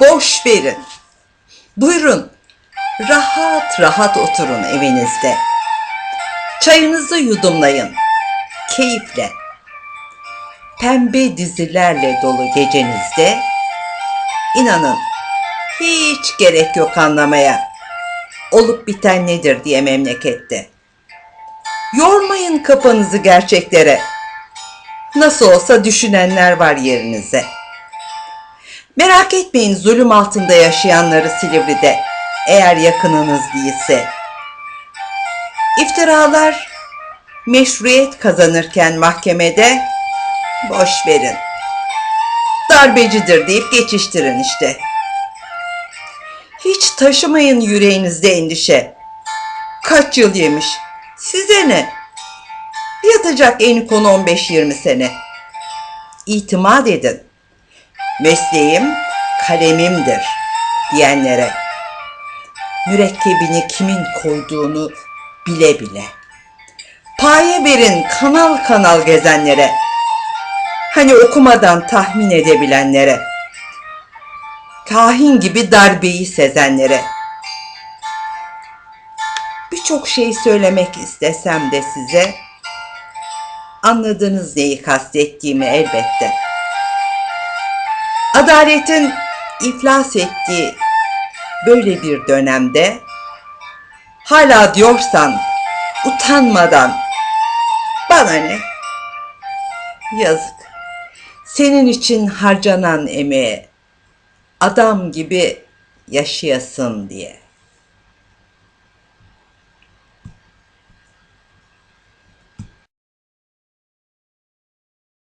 Boş verin. Buyurun. Rahat rahat oturun evinizde. Çayınızı yudumlayın. Keyifle. Pembe dizilerle dolu gecenizde inanın hiç gerek yok anlamaya. Olup biten nedir diye memlekette. Yormayın kafanızı gerçeklere. Nasıl olsa düşünenler var yerinize. Merak etmeyin zulüm altında yaşayanları Silivri'de eğer yakınınız değilse. İftiralar meşruiyet kazanırken mahkemede boş verin. Darbecidir deyip geçiştirin işte. Hiç taşımayın yüreğinizde endişe. Kaç yıl yemiş? Size ne? Yatacak en konu 15-20 sene. İtimat edin. Mesleğim kalemimdir diyenlere. Mürekkebini kimin koyduğunu bile bile. Paye verin kanal kanal gezenlere. Hani okumadan tahmin edebilenlere. Kahin gibi darbeyi sezenlere. Birçok şey söylemek istesem de size anladınız neyi kastettiğimi elbette. Adaletin iflas ettiği böyle bir dönemde hala diyorsan utanmadan bana ne? Yazık. Senin için harcanan emeğe adam gibi yaşayasın diye.